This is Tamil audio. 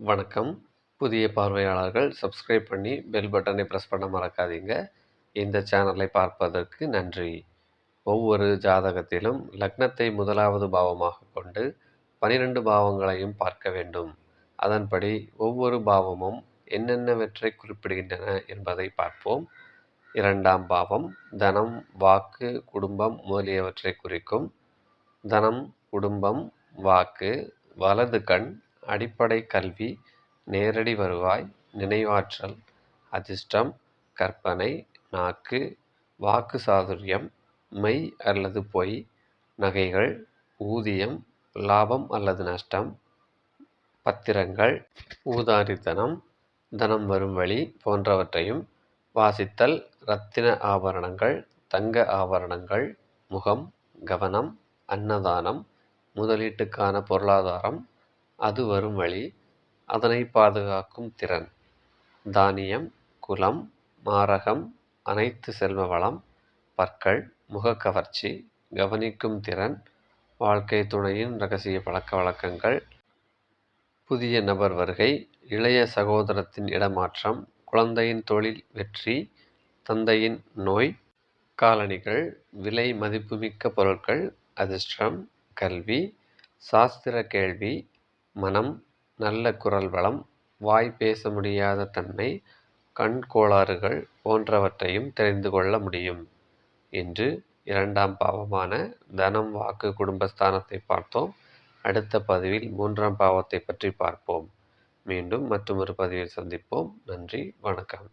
வணக்கம். புதிய பார்வையாளர்கள் சப்ஸ்கிரைப் பண்ணி பெல் பட்டனை ப்ரெஸ் பண்ண மறக்காதீங்க. இந்த சேனலை பார்ப்பதற்கு நன்றி. ஒவ்வொரு ஜாதகத்திலும் லக்னத்தை முதலாவது பாவமாக கொண்டு பனிரெண்டு பாவங்களையும் பார்க்க வேண்டும். அதன்படி ஒவ்வொரு பாவமும் என்னென்னவற்றை குறிப்பிடுகின்றன என்பதை பார்ப்போம். இரண்டாம் பாவம் தனம் வாக்கு குடும்பம் முதலியவற்றை குறிக்கும். தனம் குடும்பம் வாக்கு வலது கண் அடிப்படை கல்வி நேரடி வருவாய் நினைவாற்றல் அதிர்ஷ்டம் கற்பனை நாக்கு வாக்கு சாதுரியம் மெய் அல்லது பொய் நகைகள் ஊதியம் லாபம் அல்லது நஷ்டம் பத்திரங்கள் ஊதாரித்தனம் தனம் வரும் வழி போன்றவற்றையும் வாசித்தல் இரத்தின ஆபரணங்கள் தங்க ஆபரணங்கள் முகம் கவனம் அன்னதானம் முதலீட்டுக்கான பொருளாதாரம் அது வரும் வழி அதனை பாதுகாக்கும் திறன். தானியம் குலம் மாரகம் அனைத்து செல்வ வளம் பற்கள் முகக்கவர்ச்சி கவனிக்கும் திறன் வாழ்க்கை துணையின் ரகசிய பழக்க வழக்கங்கள் புதிய நபர் வருகை இளைய சகோதரத்தின் இடமாற்றம் குழந்தையின் தொழில் வெற்றி தந்தையின் நோய் காலணிகள் விலை மதிப்புமிக்க பொருட்கள் அதிர்ஷ்டம் கல்வி சாஸ்திர கேள்வி மனம் நல்ல குரல் வளம் வாய் பேச முடியாத தன்மை கண் கோளாறுகள் போன்றவற்றையும் தெரிந்து கொள்ள முடியும். இன்று இரண்டாம் பாவமான தனம் வாக்கு குடும்பஸ்தானத்தை பார்த்தோம். அடுத்த பதிவில் மூன்றாம் பாவத்தை பற்றி பார்ப்போம். மீண்டும் மற்றொரு பதிவில் சந்திப்போம். நன்றி வணக்கம்.